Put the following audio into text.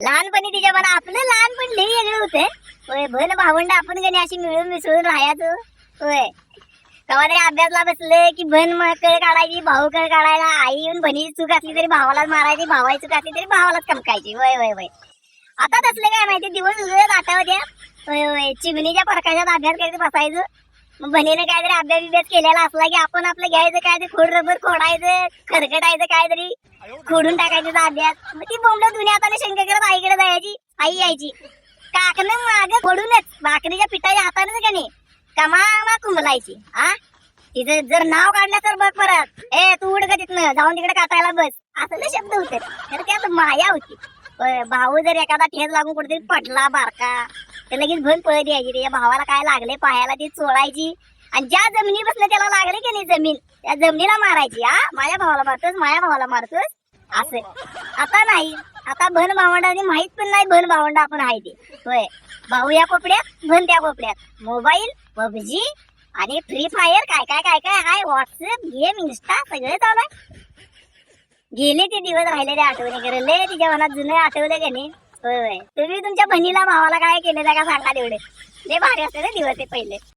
लहानपणी तिच्या मला आपलं लहानपण लई वेगळं होते होय भन भावंड आपण गणी अशी मिळून मिसळून राहायचो. होय. तेव्हा तरी अभ्यासला बसले की बन म- कळ काढायची भाऊ कळ काढायला आई येऊन बहिणीची चूक असली तरी भावालाच मारायची भावाची चूक असली तरी भावालाच कमकायची होय होय होय. आता तसले काय माहिती दिवस उजळत आठवत्या होय होय. चिमणीच्या परकाशात अभ्यास करत बसायचं. बहिणीने काहीतरी अभ्यास बिभ्यास केलेला असला की आपण आपलं घ्यायचं काय ते खोड रबर खोडायचं खरकटायचं काहीतरी खोडून टाकायचं अभ्यास. मग ती बोंबलं दुनिया हाताने शंका करत आईकडे जायची आई यायची. काकणं माग फोडूनच भाकरीच्या पिठाच्या हातानेच का नाही कमा कुंबलायची हा तिचं जर नाव काढलं तर बघ परत. ए तू उड का तिथनं जाऊन तिकडे कातायला बस. असं ना शब्द होते. तर त्यात माया होती. भाऊ जर एखादा ठेस लागून कुठेतरी पडला बारका तर लगेच भन पळत यायची. त्याच्या भावाला काय लागले पायाला ती चोळायची. आणि ज्या जमिनीपासून त्याला लागले की नाही जमीन त्या जमिनीला मारायची. हा माझ्या भावाला मारतोस माझ्या भावाला मारतोस? असं. आता नाही. आता भन भावंडाने माहीत पण नाही भन भावंड आपण आहे ते. होय. भाऊ या कोपड्यात भन त्या कोपड्यात मोबाईल पबजी आणि फ्री फायर काय काय काय काय आहे व्हॉट्सअप गेम इन्स्टा सगळे चालू आहे. गेले ते दिवस राहिलेले आठवणी करले तिच्या मनात जुने आठवले का नाही. होय तुम्ही तुमच्या बहिणीला भावाला काय केलेलं का सांगा तेवढे जे भारी असते ना दिवस ते पहिले.